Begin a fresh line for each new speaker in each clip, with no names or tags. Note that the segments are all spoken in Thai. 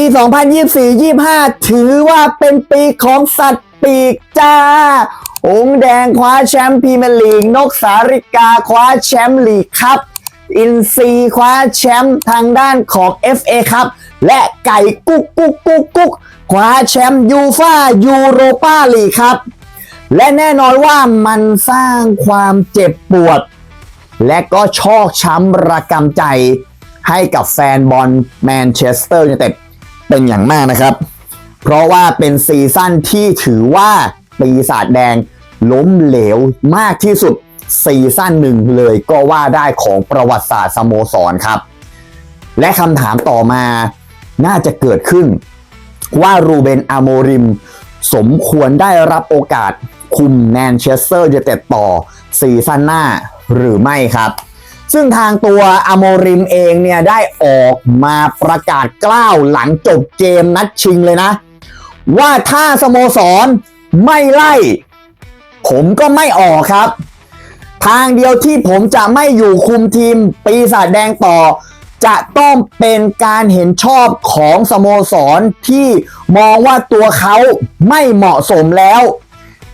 ปี 2024-25 ถือว่าเป็นปีของสัตว์ปีกจ้าองค์แดงคว้าแชมป์พรีเมียร์ลีก นกสาริกาคว้าแชมป์ลีกครับ อินซีคว้าแชมป์ทางด้านของ FA ครับ และไก่กุ๊กกุ๊กกุ๊กกุ๊กคว้าแชมป์ยูฟายูโรปาลีกครับ และแน่นอนว่ามันสร้างความเจ็บปวด และก็ชอกช้ำระกำใจให้กับแฟนบอลแมนเชสเตอร์ยูไนเต็ด เป็นอย่างมากนะครับ เพราะว่าเป็นซีซั่นที่ถือว่าปีศาจแดงล้มเหลวมากที่สุดซีซั่นหนึ่งเลยก็ว่าได้ของประวัติศาสตร์สโมสรครับ และคำถามต่อมาน่าจะเกิดขึ้น ว่ารูเบนอาโมริม สมควรได้รับโอกาสคุมแมนเชสเตอร์ยูไนเต็ดต่อซีซั่นหน้าหรือไม่ครับ ซึ่งทางตัวอโมริมเองเนี่ยได้ออกมาประกาศกล้าวหลังจบเกมนัดชิงเลยนะ ว่าถ้าสโมสรไม่ไล่ ผมก็ไม่ออกครับ ทางเดียวที่ผมจะไม่อยู่คุมทีมปีศาจแดงต่อ จะต้องเป็นการเห็นชอบของสโมสรที่มองว่าตัวเขาไม่เหมาะสมแล้ว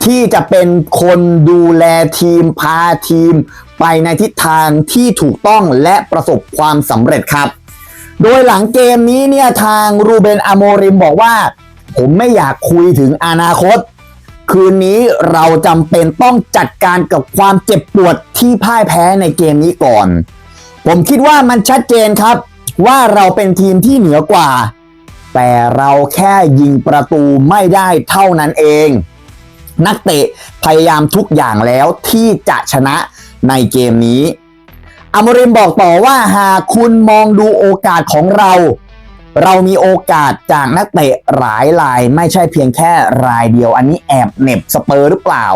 ที่จะเป็นคนดูแลทีมพาทีม ไปในทิศทางที่ถูกต้องและประสบความสำเร็จครับ โดยหลังเกมนี้เนี่ยทางรูเบนอโมริมบอกว่า ผมไม่อยากคุยถึงอนาคต คืนนี้เราจำเป็นต้องจัดการกับความเจ็บปวดที่พ่ายแพ้ในเกมนี้ก่อน ผมคิดว่ามันชัดเจนครับ ว่าเราเป็นทีมที่เหนือกว่า แต่เราแค่ยิงประตูไม่ได้เท่านั้นเอง นักเตะพยายามทุกอย่างแล้วที่จะชนะในเกมนี้อมริมบอกต่อว่าหากคุณมองดูโอกาสของเรา เรามีโอกาสจากนักเตะหลายราย ไม่ใช่เพียงแค่รายเดียว อันนี้แอบเหน็บสเปอร์หรือเปล่า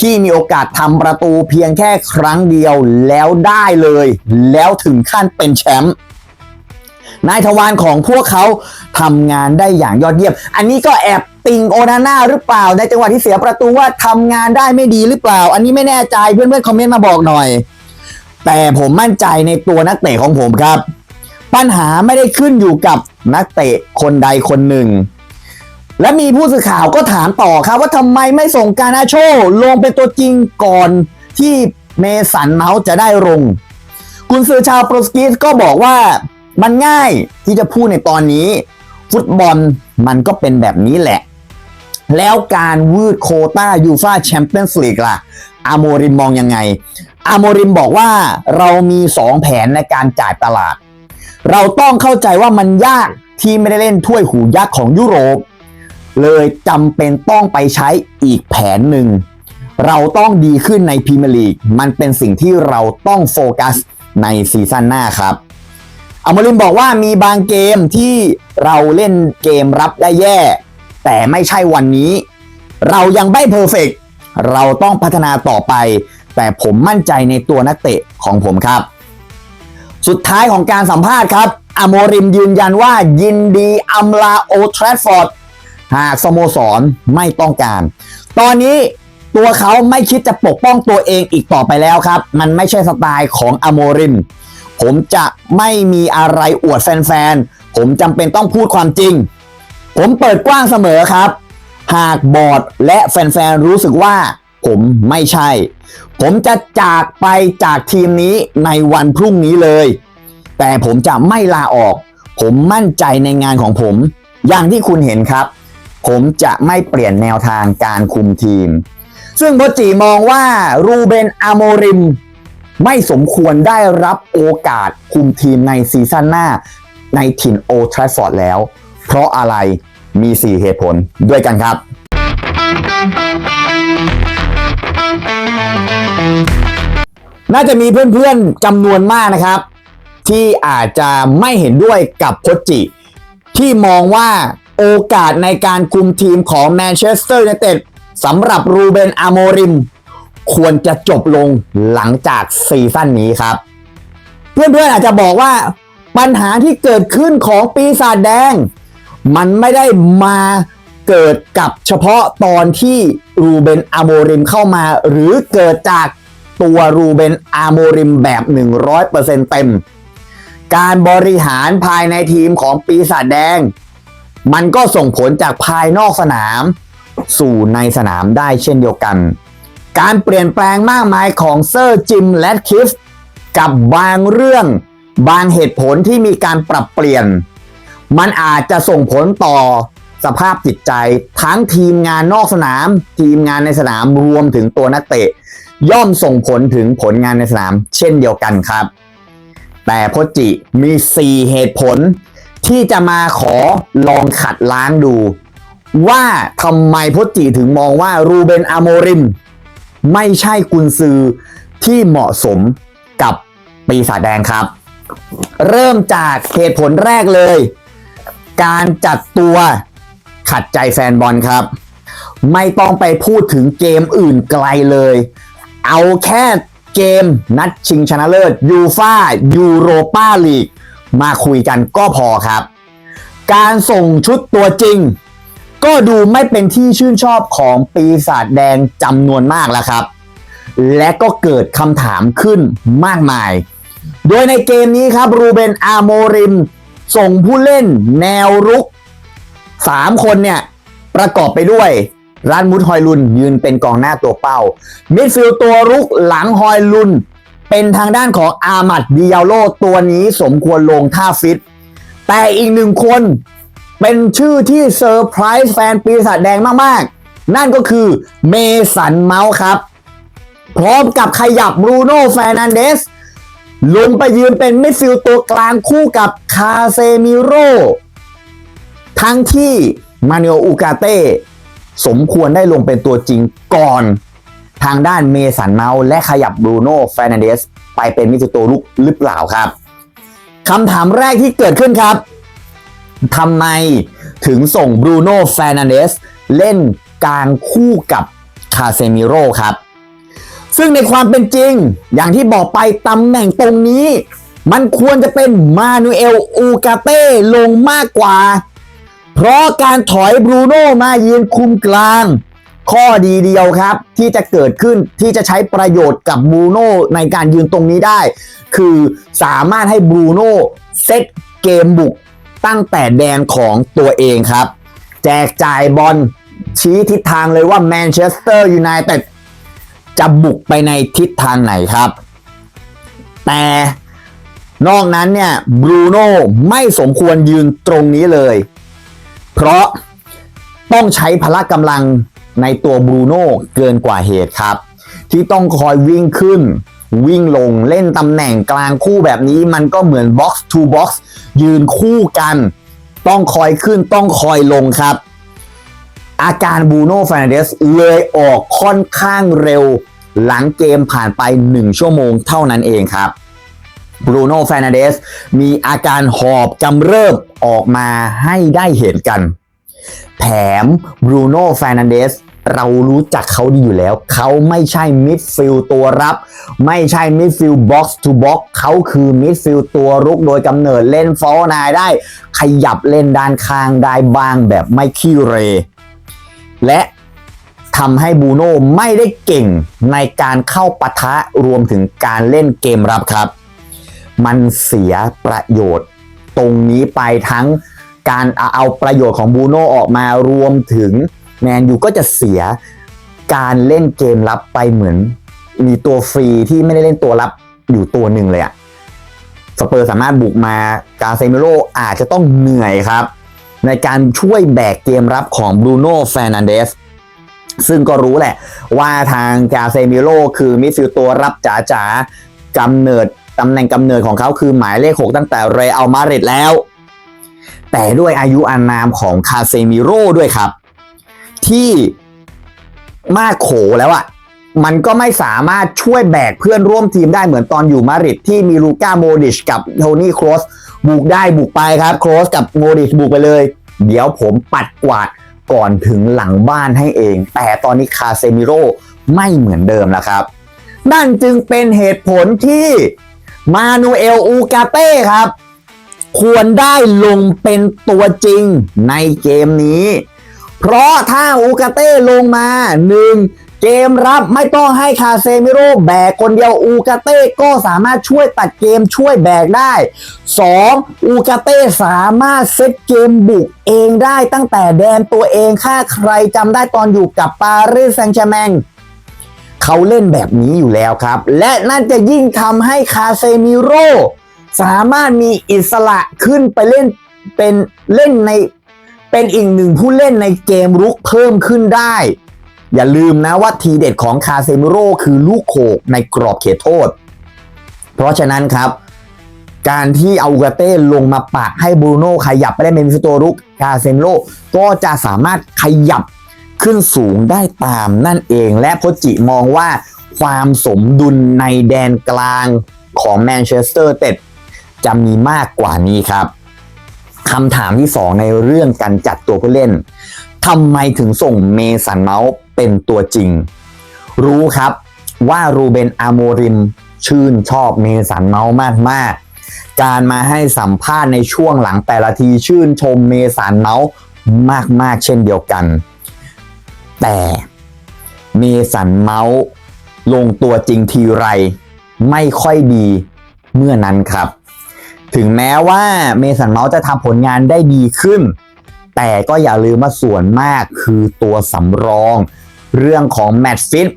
ที่มีโอกาสทำประตูเพียงแค่ครั้งเดียวแล้วได้เลย แล้วถึงขั้นเป็นแชมป์ นายทวารของพวกเขาทำงานได้อย่างยอดเยี่ยม อันนี้ก็แอบติงโอนาน่าหรือเปล่า ในจังหวะที่เสียประตูว่าทำงานได้ไม่ดีหรือเปล่า อันนี้ไม่แน่ใจเพื่อนๆคอมเมนต์มาบอกหน่อย แต่ผมมั่นใจในตัวนักเตะของผมครับ ปัญหาไม่ได้ขึ้นอยู่กับนักเตะคนใดคนหนึ่ง และมีผู้สื่อข่าวก็ถามต่อครับว่าทำไมไม่ส่งการาโชลงเป็นตัวจริงก่อนที่เมสันเมาส์จะได้ลงกุนซือชาวโปรตุเกสก็บอกว่า มันง่ายที่จะพูดในตอนนี้ ฟุตบอลมันก็เป็นแบบนี้แหละ แล้วการวืดโคต้ายูฟาแชมเปี้ยนส์ลีกล่ะอาโมริมมองยังไงอาโมริมบอกว่าเรามี 2 แผนในการจ่ายตลาด เราต้องเข้าใจว่ามันยากที่ไม่ได้เล่นถ้วยหูยักษ์ของยุโรป เลยจำเป็นต้องไปใช้อีกแผนหนึ่ง เราต้องดีขึ้นในพรีเมียร์ลีกมันเป็นสิ่งที่เราต้องโฟกัสในซีซั่นหน้าครับ อมรินบอกว่ามีบางเกมที่เราเล่นเกมรับได้แย่ แต่ไม่ใช่วันนี้ เรายังไม่เพอร์เฟกเราต้องพัฒนาต่อไป แต่ผมมั่นใจในตัวนักเตะของผมครับ สุดท้ายของการสัมภาษณ์ครับอโมริมยืนยันว่ายินดีอำลาโอทราฟฟอร์ดหากสโมสรไม่ต้องการ ตอนนี้ตัวเขาไม่คิดจะปกป้องตัวเองอีกต่อไปแล้วครับ มันไม่ใช่สไตล์ของอโมริม ผมจะไม่มีอะไรอวดแฟนๆ ผมจำเป็นต้องพูดความจริง ผมเปิดกว้างเสมอครับ หากบอร์ดและแฟนๆ รู้สึกว่าผมไม่ใช่ ผมจะจากไปจากทีมนี้ในวันพรุ่งนี้เลย แต่ผมจะไม่ลาออก ผมมั่นใจในงานของผม อย่างที่คุณเห็นครับ ผมจะไม่เปลี่ยนแนวทางการคุมทีม ซึ่งโบจิมองว่ารูเบนอาโมริม ไม่สมควรได้รับโอกาสคุมทีมในซีซั่นหน้าในถิ่นโอทราฟอร์ดแล้ว เพราะอะไรมี 4 เหตุผลด้วยกันครับ น่าจะมีเพื่อนๆจำนวนมากนะครับ ที่อาจจะไม่เห็นด้วยกับโคจิ ที่มองว่าโอกาสในการคุมทีมของแมนเชสเตอร์ยูไนเต็ดสำหรับรูเบนอาโมริม ควรจะจบลงหลังจากซีซั่นนี้ครับ เพื่อนๆอาจจะบอกว่าปัญหาที่เกิดขึ้นของปีศาจแดง มันไม่ได้มาเกิดกับเฉพาะตอนที่รูเบนอาโมริมเข้ามา หรือเกิดจากตัวรูเบนอาโมริมแบบ 100%เต็ม การบริหารภายในทีมของปีศาจแดง มันก็ส่งผลจากภายนอกสนาม สู่ในสนามได้เช่นเดียวกัน การเปลี่ยนแปลงมากมายของเซอร์จิมและคิฟกับบางเรื่องบางเหตุผลที่มีการปรับเปลี่ยน มันอาจจะส่งผลต่อสภาพจิตใจ ทั้งทีมงานนอกสนาม ทีมงานในสนามรวมถึงตัวนักเตะ ย่อมส่งผลถึงผลงานในสนาม เช่นเดียวกันครับ แต่พจิมี 4 เหตุผล ที่จะมาขอลองขัดล้างดู ว่าทำไมพจจิถึงมองว่ารูเบนอาโมริม ไม่ใช่กุนซือที่เหมาะสมกับปีศาจแดงครับ เริ่มจากเหตุผลแรกเลย การจัดตัวขัดใจแฟนบอลครับ ไม่ต้องไปพูดถึงเกมอื่นไกลเลย เอาแค่เกมนัดชิงชนะเลิศยูฟายูโรปาลีกมาคุยกันก็พอครับ การส่งชุดตัวจริง ก็ดูไม่เป็นที่ชื่นชอบของปีศาจแดงจำนวนมากแล้วครับ และก็เกิดคำถามขึ้นมากมาย โดยในเกมนี้ครับรูเบนอาโมริม ส่งผู้เล่นแนวรุก 3 คนเนี่ย ประกอบไปด้วยรันมุดฮอยลุนยืนเป็นกองหน้าตัวเป้า มิดฟิลด์ตัวรุกหลังฮอยลุน เป็นทางด้านของอามัดดิยาโลตัวนี้สมควรลงท่าฟิต แต่อีกหนึ่งคน เป็นชื่อที่เซอร์ไพรส์แฟนปีศาจแดงมากๆ นั่นก็คือเมสันเมาส์ครับ พร้อมกับขยับบรูโน่แฟนันเดสลงไปยืนเป็นมิดฟิลด์ตัวกลางคู่กับคาเซมิโรทั้งที่มานิโออูกาเต้สมควรได้ลงเป็นตัวจริงก่อนทางด้านเมสันเมาส์และขยับบรูโน่แฟนันเดสไปเป็นมิดฟิลด์ตัวลุกหรือเปล่าครับคำถามแรกที่เกิดขึ้นครับ ทำไมถึงส่งบรูโน่แฟนันเดสเล่นกลางคู่กับคาเซมิโร่ครับ ซึ่งในความเป็นจริง อย่างที่บอกไปตำแหน่งตรงนี้ มันควรจะเป็นมานูเอลอูกาเต้ลงมากกว่า เพราะการถอยบรูโน่มายืนคุมกลาง ข้อดีเดียวครับ ที่จะเกิดขึ้นที่จะใช้ประโยชน์กับบรูโน่ในการยืนตรงนี้ได้ คือสามารถให้บรูโน่เซตเกมบุก ตั้งแต่แดนของตัวเองครับ แจกจ่ายบอลชี้ทิศทางเลยว่าแมนเชสเตอร์ยูไนเต็ดจะบุกไปในทิศทางไหนครับ แต่นอกนั้นเนี่ยบรูโน่ไม่สมควรยืนตรงนี้เลย เพราะต้องใช้พละกำลังในตัวบรูโน่เกินกว่าเหตุครับ ที่ต้องคอยวิ่งขึ้น วิ่งลงเล่นตำแหน่งกลางคู่แบบนี้มันก็เหมือน box to box ยืนคู่กัน ต้องคอยขึ้นต้องคอยลงครับ อาการบูโน่ฟ r นเดสเลยออกค่อนข้างเร็ว หลังเกมผ่านไป 1 ชั่วโมงเท่านั้นเองครับบรูโน่ฟ r นเดสมีอาการหอบกำเริบออกมาให้ได้เห็นกัน แถมบรูโน่ฟ r นเดส เรารู้จักเขาดีอยู่แล้ว เขาไม่ใช่มิดฟิลตัวรับ ไม่ใช่มิดฟิลบ็อกซ์ทูบ็อกเขาคือมิดฟิลตัวรุกโดยกำเนิดเล่นฟอลนายได้ ขยับเล่นด้านข้างได้บ้างแบบไม่ขี้เร และทำให้บูโน่ไม่ได้เก่งในการเข้าปะทะรวมถึงการเล่นเกมรับครับ มันเสียประโยชน์ ตรงนี้ไปทั้งการเอาประโยชน์ของบูโน่ออกมารวมถึง แมนยูก็จะเสียการเล่นเกมรับไปเหมือน มีตัวฟรีที่ไม่ได้เล่นตัวรับอยู่ตัวหนึ่งเลยอะสเปอร์สามารถบุกมากาเซมิโรอาจจะต้องเหนื่อยครับ ในการช่วยแบกเกมรับของบรูโน่แฟนันเดสซึ่งก็รู้แหละว่าทางกาเซมิโรคือมิดฟิลด์ตัวรับจ๋าๆกำเนิดตำแหน่งกำเนิดของเขาคือหมายเลข 6 ตั้งแต่เรอัลมาดริดแล้ว แต่ด้วยอายุอานามของคาเซมิโร่ด้วยครับ ที่มากโขแล้วอะมันก็ไม่สามารถช่วยแบกเพื่อนร่วมทีมได้เหมือนตอนอยู่มาริดที่มีลูก้าโมดิชกับโทนี่โครสบุกได้บุกไปครับโครสกับโมดิชบุกไปเลย เดี๋ยวผมปัดกวาดก่อนถึงหลังบ้านให้เอง แต่ตอนนี้คาเซมิโร่ไม่เหมือนเดิมแล้วครับ นั่นจึงเป็นเหตุผลที่มานูเอลอูกาเต้ครับ ควรได้ลงเป็นตัวจริงในเกมนี้ เพราะถ้าอูกาเต้ลงมาหนึ่งเกมรับไม่ต้องให้คาเซมิโร่แบกคนเดียวอูกาเต้ก็สามารถช่วยตัดเกมช่วยแบกได้ 2. อูกาเต้สามารถเซตเกมบุกเองได้ตั้งแต่แดนตัวเองค่าใครจำได้ตอนอยู่กับปารีสแซงต์แชร์แมงเขาเล่นแบบนี้อยู่แล้วครับ และนั่นจะยิ่งทำให้คาเซมิโร่สามารถมีอิสระขึ้นไปเล่นเป็นเล่นใน เป็นอีกหนึ่งผู้เล่นในเกมรุกเพิ่มขึ้นได้ อย่าลืมนะว่าทีเด็ดของคาเซมิโร่คือลูกโขกในกรอบเขตโทษ เพราะฉะนั้นครับ การที่เอากาเต้ลงมาปากให้บรูโน่ขยับไปได้เป็นมิสโตรุกคาเซมิโร่ก็จะสามารถขยับขึ้นสูงได้ตามนั่นเอง และโพจิมองว่าความสมดุลในแดนกลางของแมนเชสเตอร์เต็ดจะมีมากกว่านี้ครับ คำถามที่สองในเรื่องการจัดตัวผู้เล่นทำไมถึงส่งเมสันเมาส์เป็นตัวจริง รู้ครับว่ารูเบนอาโมริมชื่นชอบเมสันเมาส์มาก ๆ การมาให้สัมภาษณ์ในช่วงหลังแต่ละทีชื่นชมเมสันเมาส์มาก ๆ เช่นเดียวกัน แต่เมสันเมาส์ลงตัวจริงทีไร ไม่ค่อยดีเมื่อนั้นครับ ถึงแม้ว่าเมสันเมาส์จะทำผลงานได้ดีขึ้น แต่ก็อย่าลืมว่าส่วนมากคือตัวสำรอง เรื่องของแมตช์ฟิต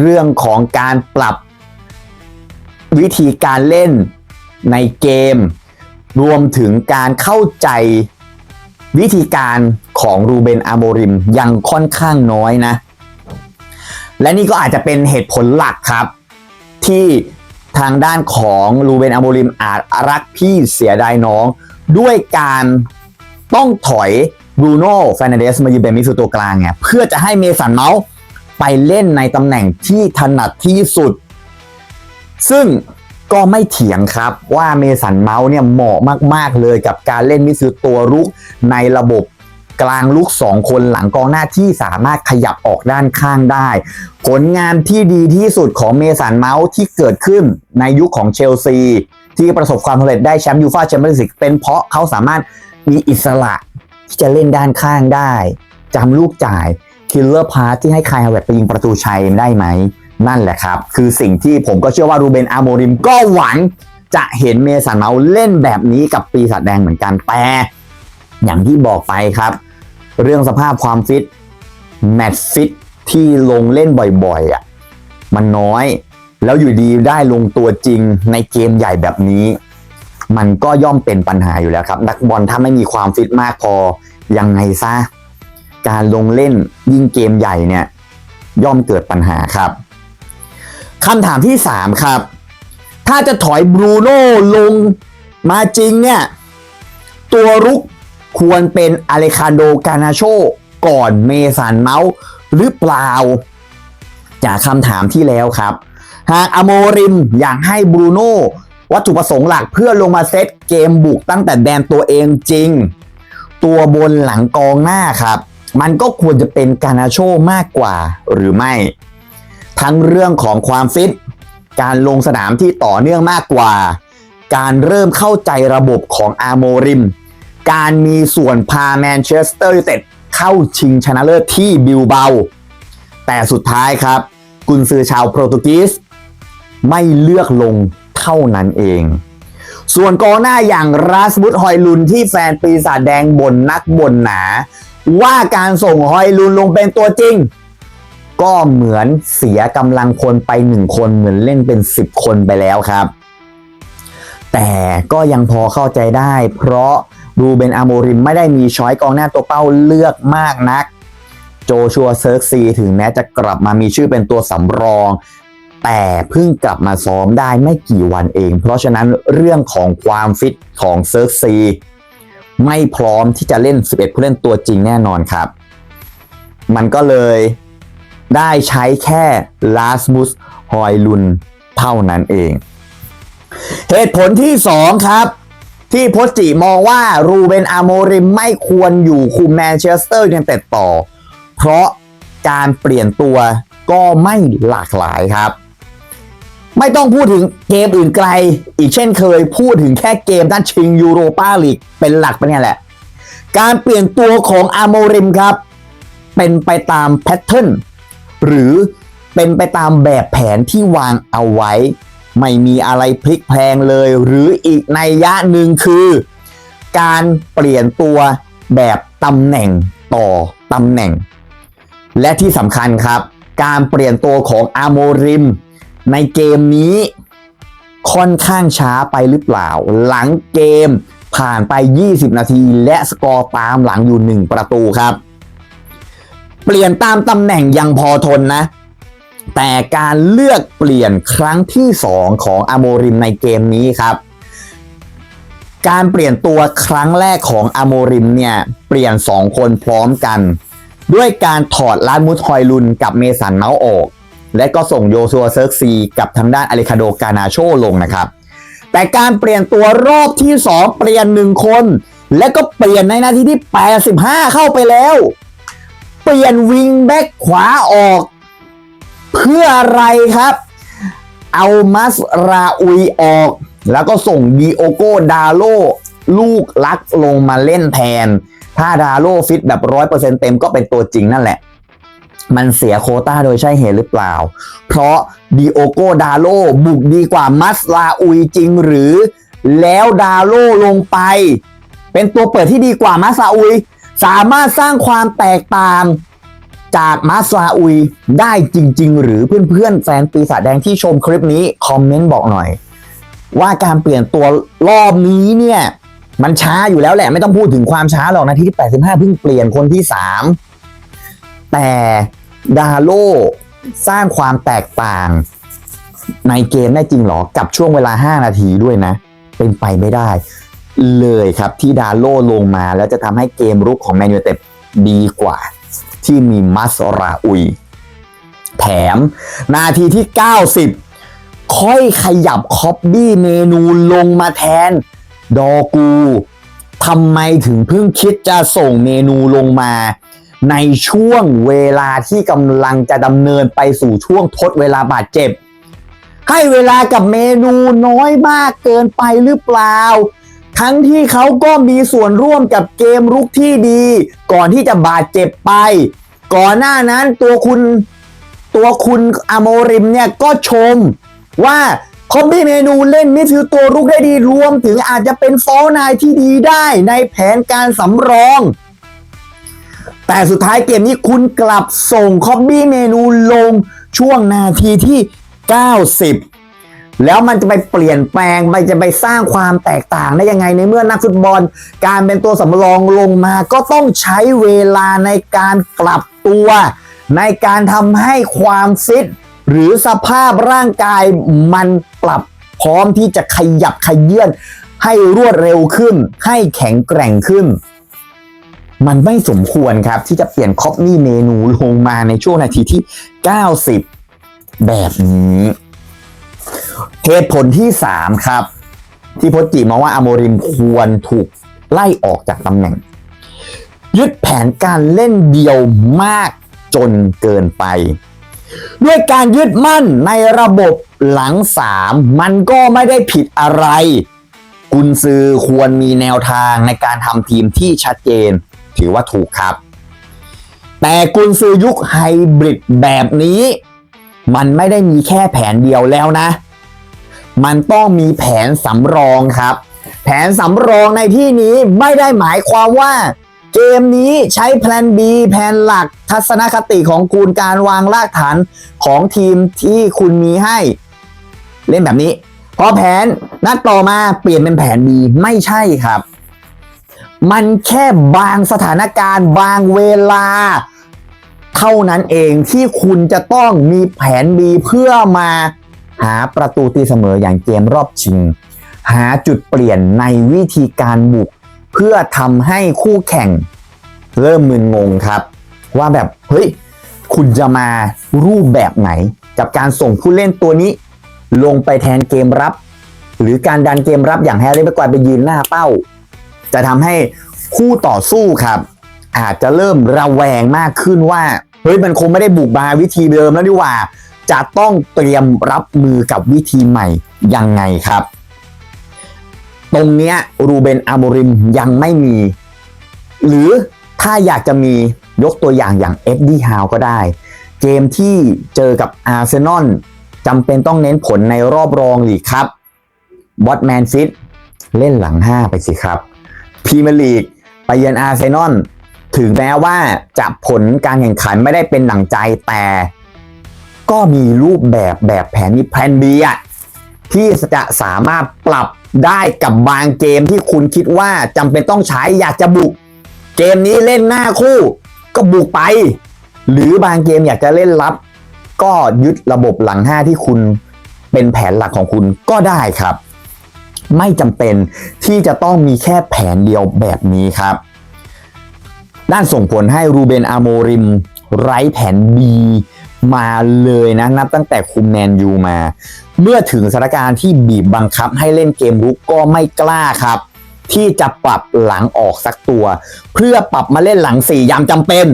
เรื่องของการปรับวิธีการเล่นในเกม รวมถึงการเข้าใจวิธีการของรูเบนอาโมริมยังค่อนข้างน้อยนะ และนี่ก็อาจจะเป็นเหตุผลหลักครับ ที่ ทางด้านของรูเบนอาโมริมอาจรักพี่เสียดายน้อง ด้วยการต้องถอยบรูโน่ฟนเดสมายืนเป็นมิดฟิลด์ตัวกลางไงเพื่อจะให้เมสันเมาส์ไปเล่นในตำแหน่งที่ถนัดที่สุด ซึ่งก็ไม่เถียงครับว่าเมสันเมาส์เนี่ยเหมาะมาก ๆ เลยกับการเล่นมิดฟิลด์ตัวรุกในระบบ กลางลุก 2 คนหลังกองหน้าที่สามารถขยับออกด้านข้างได้ ผลงานที่ดีที่สุดของเมสันเมาส์ที่เกิดขึ้นในยุคของเชลซีที่ประสบความสำเร็จได้แชมป์ยูฟ่าแชมเปี้ยนส์ลีกเป็นเพราะเขาสามารถมีอิสระที่จะเล่นด้านข้างได้จำลูกจ่ายคิลเลอร์พาร์ที่ให้คายฮาวเวตไปยิงประตูชัยได้ไหม นั่นแหละครับ คือสิ่งที่ผมก็เชื่อว่ารูเบนอาโมริมก็หวังจะเห็นเมสันเมาส์เล่นแบบนี้กับปีศาจแดงเหมือนกันแต่อย่างที่บอกไปครับ เรื่องสภาพความฟิตแมตช์ฟิตที่ลงเล่นบ่อยๆอะมันน้อย แล้วอยู่ดีได้ลงตัวจริงในเกมใหญ่แบบนี้ มันก็ย่อมเป็นปัญหาอยู่แล้วครับ นักบอลถ้าไม่มีความฟิตมากพอยังไงซะการลงเล่นยิ่งเกมใหญ่เนี่ย ย่อมเกิดปัญหาครับคำถามที่ 3 ครับ ถ้าจะถอยบรูโน่ลงมาจริงเนี่ย ตัวรุก ควรเป็นอเลคานโดกานาโชก่อนเมสันเมาส์หรือเปล่า จากคำถามที่แล้วครับ หากอโมริมอยากให้บรูโน่วัตถุประสงค์หลักเพื่อลงมาเซตเกมบุกตั้งแต่แดนตัวเองจริง ตัวบนหลังกองหน้าครับ มันก็ควรจะเป็นกานาโชมากกว่าหรือไม่ ทั้งเรื่องของความฟิต การลงสนามที่ต่อเนื่องมากกว่า การเริ่มเข้าใจระบบของอาโมริม การมีส่วนพาแมนเชสเตอร์ยูไนเต็ดเข้าชิงชนะเลิศที่บิลเบา แต่สุดท้ายครับ กุนซือชาวโปรตุเกสไม่เลือกลงเท่านั้นเอง ส่วนกองหน้าอย่างราสมุดฮอยลุนที่แฟนปีศาจแดงบ่นนักบ่นหนา ว่าการส่งฮอยลุนลงเป็นตัวจริง ก็เหมือนเสียกำลังคนไปหนึ่งคนเหมือนเล่นเป็น 10 คนไปแล้วครับ แต่ก็ยังพอเข้าใจได้ เพราะ รูเบนอาโมริมไม่ได้มีช้อยกองหน้าตัวเป้าเลือกมากนัก โจชัวเซิร์กซีถึงแม้จะกลับมามีชื่อเป็นตัวสำรอง แต่เพิ่งกลับมาซ้อมได้ไม่กี่วันเอง เพราะฉะนั้นเรื่องของความฟิตของเซิร์กซีไม่พร้อมที่จะเล่น 11 ผู้เล่นตัวจริงแน่นอนครับ มันก็เลยได้ใช้แค่ลาสมุสฮอยลุนเท่านั้นเอง เหตุผลที่ 2 ครับ ที่โพสจิมองว่ารูเบนอาโมริมไม่ควรอยู่คุมแมนเชสเตอร์ยูไนเต็ดต่อ เพราะการเปลี่ยนตัวก็ไม่หลากหลายครับ ไม่ต้องพูดถึงเกมอื่นไกล อีกเช่นเคยพูดถึงแค่เกมด้านชิงยูโรปาลีกเป็นหลักเป็นไงแหละ การเปลี่ยนตัวของอาโมริมครับ เป็นไปตามแพทเทิร์นหรือเป็นไปตามแบบแผนที่วางเอาไว้ ไม่มีอะไรพลิกแพลงเลย หรืออีกในยยะหนึ่งคือ การเปลี่ยนตัวแบบตำแหน่งต่อตำแหน่ง และที่สำคัญครับ การเปลี่ยนตัวของอาโมริม ในเกมนี้ค่อนข้างช้าไปหรือเปล่า หลังเกมผ่านไป 20 นาที และสกอร์ตามหลังอยู่ 1 ประตูครับ เปลี่ยนตามตำแหน่งยังพอทนนะ แต่การเลือกเปลี่ยนครั้งที่ 2 ของอาโมริมในเกมนี้ครับ การเปลี่ยนตัวครั้งแรกของอาโมริมเนี่ย เปลี่ยน 2 คนพร้อมกัน ด้วยการถอดลาดมุทอยลุนกับเมสันเมาส์ออก และก็ส่งโยซัวเซิร์กซีกับทางด้านอเลคาโดกานาโชลงนะครับ แต่การเปลี่ยนตัวรอบที่ 2 เปลี่ยนหนึ่งคน และก็เปลี่ยนในนาทีที่ 85 เข้าไปแล้ว เปลี่ยนวิงแบ็กขวาออก เพื่ออะไรครับ เอามัสราอุยออก แล้วก็ส่งดีโอโกดาโลลูกลักลงมาเล่นแทน ถ้าดาโลฟิตแบบร้อยเปอร์เซ็นต์เต็มก็เป็นตัวจริงนั่นแหละ มันเสียโคต้าโดยใช่เหตุหรือเปล่า เพราะดีโอโกดาโลบุกดีกว่ามัสลาอุยจริงหรือ แล้วดาโลลงไป เป็นตัวเปิดที่ดีกว่ามัสลาอุย สามารถสร้างความแตกต่าง จากมัสลาอุยได้จริง ๆ หรือเพื่อนๆแฟนปีศาจแดงที่ชมคลิปนี้ คอมเมนต์บอกหน่อย ว่าการเปลี่ยนตัวรอบนี้เนี่ย มันช้าอยู่แล้วแหละไม่ต้องพูดถึงความช้าหรอกนาทีที่85เพิ่งเปลี่ยนคนที่ 3 แต่ดาโลสร้างความแตกต่าง ในเกมได้จริงหรอกับช่วงเวลา 5 นาทีด้วยนะ เป็นไปไม่ได้ เลยครับที่ดาโลลงมาแล้วจะทำให้เกมรุกของแมนยูเต็ดดีกว่า ที่มีมัสราอุย แถม นาทีที่ 90 ค่อยขยับคอบบี้เมนูลงมาแทน ดอกูทำไมถึงเพิ่งคิดจะส่งเมนูลงมา ในช่วงเวลาที่กำลังจะดำเนินไปสู่ช่วงทดเวลาบาดเจ็บ ให้เวลากับเมนูน้อยมากเกินไปหรือเปล่า ทั้งที่เขาก็มีส่วนร่วมกับเกมรุกที่ดี ก่อนที่จะบาดเจ็บไป ก่อนหน้านั้นตัวคุณตัวคุณอโมริมเนี่ยก็ชมว่าคอมบี้เมนูเล่นมิดฟิลด์ตัวรุกได้ดีรวมถึงอาจจะเป็นฟอลนายที่ดีได้ในแผนการสำรอง แต่สุดท้ายเกมนี้คุณกลับส่งคอบบี้เมนูลงช่วงนาทีที่ 90 แล้วมันจะไปเปลี่ยนแปลงมันจะไปสร้างความแตกต่างได้ยังไงในเมื่อนักฟุตบอล การเป็นตัวสำรองลงมาก็ต้องใช้เวลาในการกลับตัว ในการทำให้ความฟิต หรือสภาพร่างกายมันปรับพร้อมที่จะขยับขยื่นให้รวดเร็วขึ้น ให้แข็งแกร่งขึ้น มันไม่สมควรครับที่จะเปลี่ยนคอปนี่เมนูลงมาในช่วงนาทีที่ 90 แบบนี้ เหตุผลที่ 3 ครับ ที่พจจิมองว่าอโมริมควรถูกไล่ออกจากตำแหน่ง ยึดแผนการเล่นเดียวมากจนเกินไป ด้วยการยึดมั่นในระบบหลังสามมันก็ไม่ได้ผิดอะไร กุนซือควรมีแนวทางในการทำทีมที่ชัดเจน ถือว่าถูกครับ แต่กุนซือยุคไฮบริดแบบนี้ มันไม่ได้มีแค่แผนเดียวแล้วนะ มันต้องมีแผนสำรองครับ แผนสำรองในที่นี้ไม่ได้หมายความว่า เกมนี้ใช้แผน B แผนหลักทัศนคติของคุณการวางรากฐานของทีมที่คุณมีให้ เล่นแบบนี้ พอแผนนัดต่อมาเปลี่ยนเป็นแผน B ไม่ใช่ครับ มันแค่บางสถานการณ์ บางเวลาเท่านั้นเองที่คุณจะต้องมีแผน B เพื่อมา หาประตูตีเสมออย่างเกมรอบชิง หาจุดเปลี่ยนในวิธีการบุก เพื่อทำให้คู่แข่ง เริ่มมึนงงครับ ว่าแบบเฮ้ยคุณจะมารูปแบบไหน กับการส่งผู้เล่นตัวนี้ ลงไปแทนเกมรับ หรือการดันเกมรับอย่างแฮร์รี่แม็กวายไปยืนหน้าเป้า จะทำให้คู่ต่อสู้ครับ อาจจะเริ่มระแวงมากขึ้นว่าเฮ้ยมันคงไม่ได้บุกมาวิธีเดิมแล้วนี่หว่า จะต้องเตรียมรับมือกับวิธีใหม่ยังไงครับ ตรงเนี้ยรูเบนอาโมริมยังไม่มี หรือถ้าอยากจะมียกตัวอย่างอย่างเอ็ดดี้ฮาวก็ได้ เกมที่เจอกับอาร์เซนอลจำเป็นต้องเน้นผลในรอบรองหลีกครับบอตแมนซิตเล่นหลัง 5 ไปสิครับพรีเมียร์ลีกไปเยือนอาร์เซนอลถึงแม้ว่าจะผลการแข่งขันไม่ได้เป็นหนังใจแต่ ก็มีรูปแบบแบบแผนมีแผน B อะที่จะสามารถปรับได้กับบางเกมที่คุณคิดว่าจำเป็นต้องใช้อยากจะบุก เกมนี้เล่นหน้าคู่ ก็บุกไป หรือบางเกมอยากจะเล่นรับ ก็ยึดระบบหลังห้าที่คุณเป็นแผนหลักของคุณก็ได้ครับ ไม่จำเป็นที่จะต้องมีแค่แผนเดียวแบบนี้ครับด้านส่งผลให้รูเบนอาโมริมไร้แผน B มาเลยนะ นับตั้งแต่คุมแมนยูมา เมื่อถึงสถานการณ์ที่บีบบังคับให้เล่นเกมรุกก็ไม่กล้าครับ ที่จะปรับหลังออกสักตัว เพื่อปรับมาเล่นหลังสี่ยามจำเป็น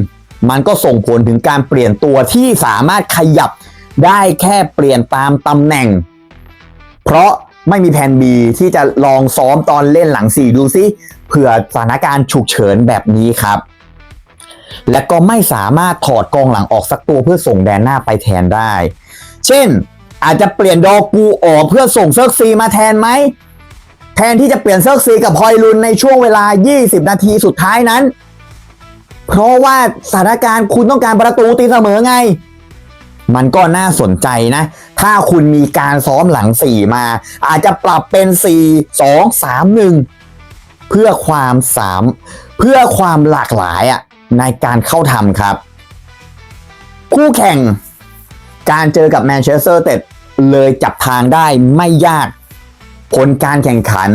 มันก็ส่งผลถึงการเปลี่ยนตัวที่สามารถขยับได้แค่เปลี่ยนตามตำแหน่ง เพราะไม่มีแผน B ที่จะลองซ้อมตอนเล่นหลังสี่ดูซิเผื่อสถานการณ์ฉุกเฉินแบบนี้ครับ และก็ไม่สามารถถอดกองหลังออกสักตัวเพื่อส่งแดนหน้าไปแทนได้ เช่น อาจจะเปลี่ยนดอกูออกเพื่อส่งเซิร์กซีมาแทนไหม แทนที่จะเปลี่ยนเซิร์กซีกับฮอยลุนในช่วงเวลา 20 นาทีสุดท้ายนั้น เพราะว่าสถานการณ์คุณต้องการประตูตีเสมอไง มันก็น่าสนใจนะ ถ้าคุณมีการซ้อมหลัง 4 มา อาจจะปรับเป็น 4 2 3 1 เพื่อความสามเพื่อความหลากหลายอะ ในการเข้าทำครับ คู่แข่งการเจอกับแมนเชสเตอร์เต็ดเลยจับทางได้ไม่ยาก ผลการแข่งขัน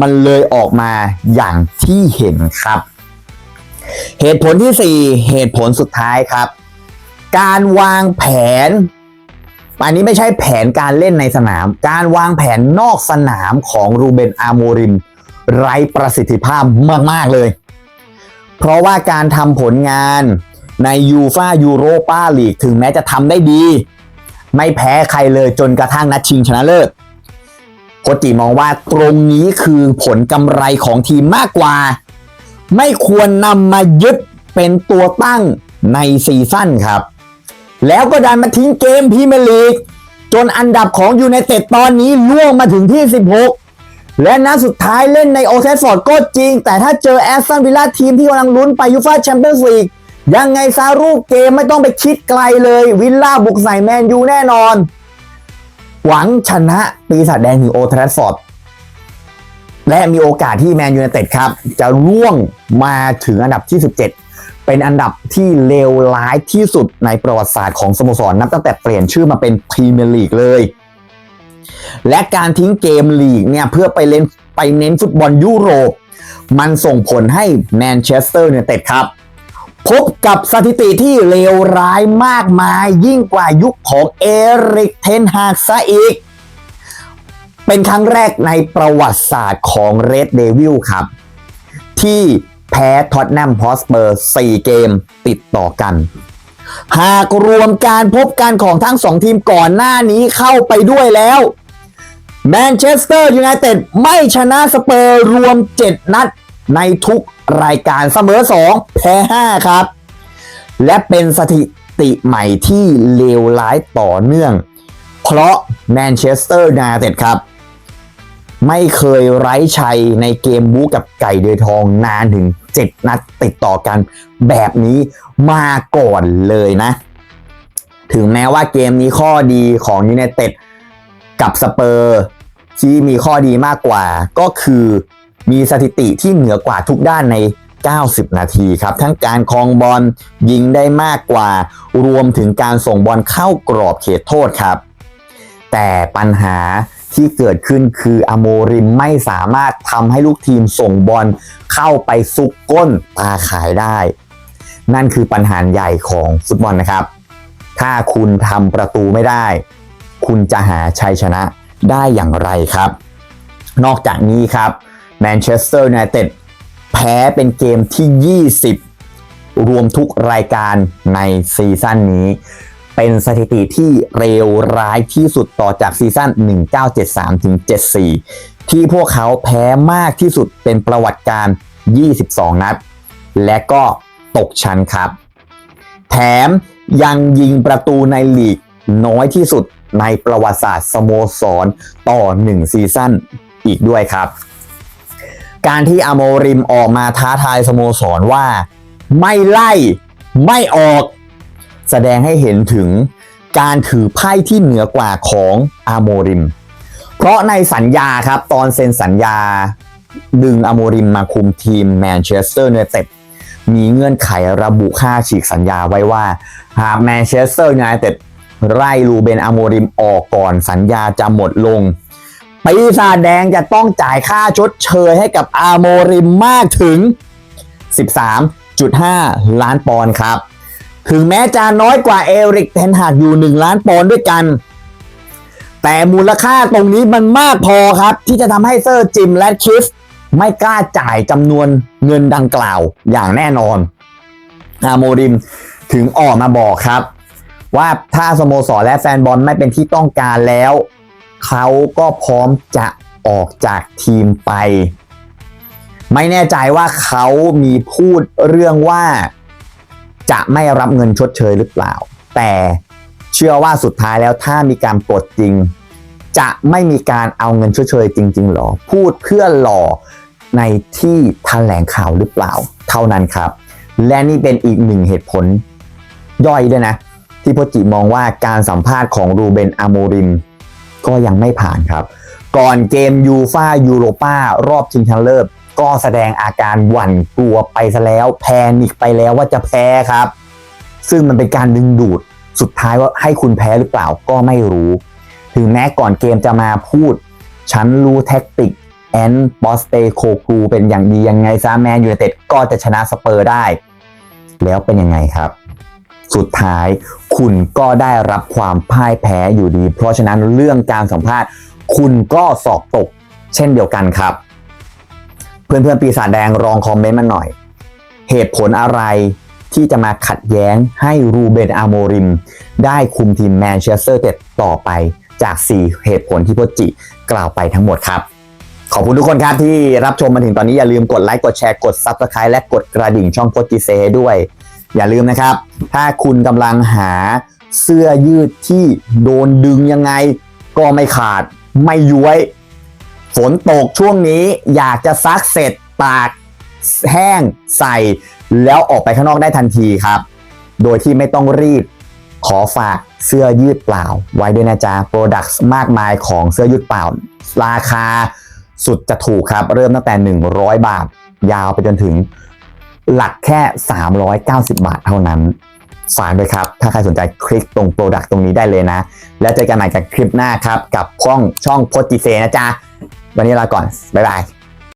มันเลยออกมาอย่างที่เห็นครับ เหตุผลที่ 4 เหตุผลสุดท้ายครับ การวางแผน อันนี้ไม่ใช่แผนการเล่นในสนาม การวางแผนนอกสนามของรูเบนอาโมริม ไร้ประสิทธิภาพมาก ๆ เลย เพราะว่าการทำผลงานในยูฟายูโรปาลีกถึงแม้จะทำได้ดี ไม่แพ้ใครเลยจนกระทั่งนัดชิงชนะเลิศโคจิมองว่าตรงนี้คือผลกำไรของทีมมากกว่า ไม่ควรนำมายึดเป็นตัวตั้งในซีซั่นครับ แล้วก็ดันมาทิ้งเกมพรีเมียร์ลีก จนอันดับของยูไนเต็ดตอนนี้ล่วงมาถึงที่ 16 และนัดสุดท้ายเล่นในโอเทสฟอร์ดก็จริง แต่ถ้าเจอแอสตันวิลล่าทีมที่กำลังลุ้นไปยูฟ่าแชมเปี้ยนส์ลีกยังไงซารูเกมไม่ต้องไปคิดไกลเลย วิลล่าบุกใส่แมนยูแน่นอน หวังชนะปีศาจแดงถึงโอเทสฟอร์ดและมีโอกาสที่แมนยูไนเต็ดครับ จะร่วงมาถึงอันดับที่ 17 เป็นอันดับที่เลวร้ายที่สุดในประวัติศาสตร์ของสโมสรนับตั้งแต่เปลี่ยนชื่อมาเป็นพรีเมียร์ลีกเลย และการทิ้งเกมลีกเนี่ยเพื่อไปเล่นไปเน้นฟุตบอลยุโรป มันส่งผลให้แมนเชสเตอร์ยูไนเต็ดครับ พบกับสถิติที่เลวร้ายมากมายยิ่งกว่ายุคของเอริกเทนฮากซะอีก เป็นครั้งแรกในประวัติศาสตร์ของเรดเดวิลครับ ที่แพ้ท็อตแนมพอสเปอร์ 4 เกมติดต่อกัน หากรวมการพบกันของทั้งสองทีมก่อนหน้านี้เข้าไปด้วยแล้วแมนเชสเตอร์ยูไนเต็ดไม่ชนะสเปอร์รวม 7 นัดในทุกรายการเสมอ 2 แพ้ 5 ครับ และเป็นสถิติใหม่ที่เลวร้ายต่อเนื่อง เพราะแมนเชสเตอร์ยูไนเต็ดครับ ไม่เคยไร้ชัยในเกมบู๊กับไก่เดือยทองนานถึง 7 นัดติดต่อกันแบบนี้มาก่อนเลยนะ ถึงแม้ว่าเกมนี้ข้อดีของยูไนเต็ดกับสเปอร์ที่มีข้อดีมากกว่า ก็คือมีสถิติที่เหนือกว่าทุกด้านใน 90 นาทีครับ ทั้งการครองบอลยิงได้มากกว่า รวมถึงการส่งบอลเข้ากรอบเขตโทษครับ แต่ปัญหา ที่เกิดขึ้นคืออโมริมไม่สามารถทำให้ลูกทีมส่งบอลเข้าไปซุกก้นตาขายได้ นั่นคือปัญหาใหญ่ของฟุตบอลนะครับ ถ้าคุณทำประตูไม่ได้ คุณจะหาชัยชนะได้อย่างไรครับ นอกจากนี้ครับแมนเชสเตอร์ยูไนเต็ดแพ้เป็นเกมที่ 20 รวมทุกรายการในซีซั่นนี้ เป็นสถิติที่เลวร้ายที่สุดต่อจากซีซั่น 1973 ถึง 74 ที่พวกเขาแพ้มากที่สุดเป็นประวัติการ 22 นัด และก็ตกชั้นครับ แถมยังยิงประตูในลีกน้อยที่สุดในประวัติศาสตร์สโมสรต่อ 1 ซีซั่นอีกด้วยครับ การที่อโมริมออกมาท้าทายสโมสรว่า ไม่ไล่ไม่ออก แสดงให้เห็นถึงการถือไพ่ที่เหนือกว่าของอาโมริม เพราะในสัญญาครับตอนเซ็นสัญญาดึงอาโมริมมาคุมทีมแมนเชสเตอร์ยูไนเต็ดมีเงื่อนไขระบุค่าฉีกสัญญาไว้ว่า หากแมนเชสเตอร์ยูไนเต็ดไล่ลูเบนอาโมริมออกก่อนสัญญาจะหมดลงปีศาจแดงจะต้องจ่ายค่าชดเชยให้กับอาโมริมมากถึง 13.5 ล้านปอนด์ครับ ถึงแม้จะน้อยกว่าเอริกเทนหากอยู่ 1 ล้านปอนด์ด้วยกัน แต่มูลค่าตรงนี้มันมากพอครับ ที่จะทำให้เซอร์จิมและคิฟไม่กล้าจ่ายจำนวนเงินดังกล่าวอย่างแน่นอนอาโมริมถึงออกมาบอกครับ ว่าถ้าสโมสรและแฟนบอลไม่เป็นที่ต้องการแล้ว เขาก็พร้อมจะออกจากทีมไป ไม่แน่ใจว่าเขามีพูดเรื่องว่า จะไม่รับเงินชดเชยหรือเปล่า แต่เชื่อว่าสุดท้ายแล้วถ้ามีการปลดจริง จะไม่มีการเอาเงินชดเชยจริง ๆหรอ พูดเพื่อหล่อในที่แถลงข่าวหรือเปล่า เท่านั้นครับ และนี่เป็นอีกหนึ่งเหตุผลย่อยด้วยนะ ที่พจิมองว่าการสัมภาษณ์ของรูเบนอาโมริม ก็ยังไม่ผ่านครับ ก่อนเกมยูฟายูโรปารอบชิงชนะเลิศ ก็แสดงอาการหวั่นกลัวไปซะแล้วแพนิกไปแล้วว่าจะแพ้ครับ ซึ่งมันเป็นการดึงดูดสุดท้ายว่าให้คุณแพ้หรือเปล่าก็ไม่รู้ ถึงแม้ก่อนเกมจะมาพูด ฉันรู้แท็กติกแอนบอสเตโคคูเป็นอย่างดียังไงซาแมนยูไนเต็ดก็จะชนะสเปอร์ได้ แล้วเป็นยังไงครับ สุดท้ายคุณก็ได้รับความพ่ายแพ้อยู่ดี เพราะฉะนั้นเรื่องการสัมภาษณ์ คุณก็สอบตกเช่นเดียวกันครับ เพื่อนๆปีศาจแดงลองคอมเมนต์มาหน่อย เหตุผลอะไรที่จะมาขัดแย้งให้รูเบนอาโมริม ได้คุมทีมแมนเชสเตอร์เต็ดต่อไปจาก 4 เหตุผลที่พจิกล่าวไปทั้งหมดครับ ขอบคุณทุกคนครับที่รับชมมาถึงตอนนี้อย่าลืมกดไลค์กดแชร์กด Subscribe และกดกระดิ่งช่องโพจิเซด้วย อย่าลืมนะครับ ถ้าคุณกำลังหาเสื้อยืดที่โดนดึงยังไง ก็ไม่ขาดไม่ย้วย ฝนตกช่วงนี้อยากจะซักเสร็จตากแห้งใส่ แล้วออกไปข้างนอกได้ทันทีครับ โดยที่ไม่ต้องรีบขอฝากเสื้อยืดเปล่า ไว้ด้วยนะจ๊ะโปรดักต์มากมายของเสื้อยืดเปล่า ราคาสุดจะถูกครับ เริ่มตั้งแต่ 100 บาท ยาวไปจนถึงหลักแค่ 390 บาทเท่านั้น ฝากด้วยครับ ถ้าใครสนใจคลิกตรงโปรดักต์ตรงนี้ได้เลยนะ แล้วเจอกันใหม่กับคลิปหน้าครับ กับช่องช่องโพจิเซนะจ๊ะ วันนี้ลาก่อน บ๊ายบาย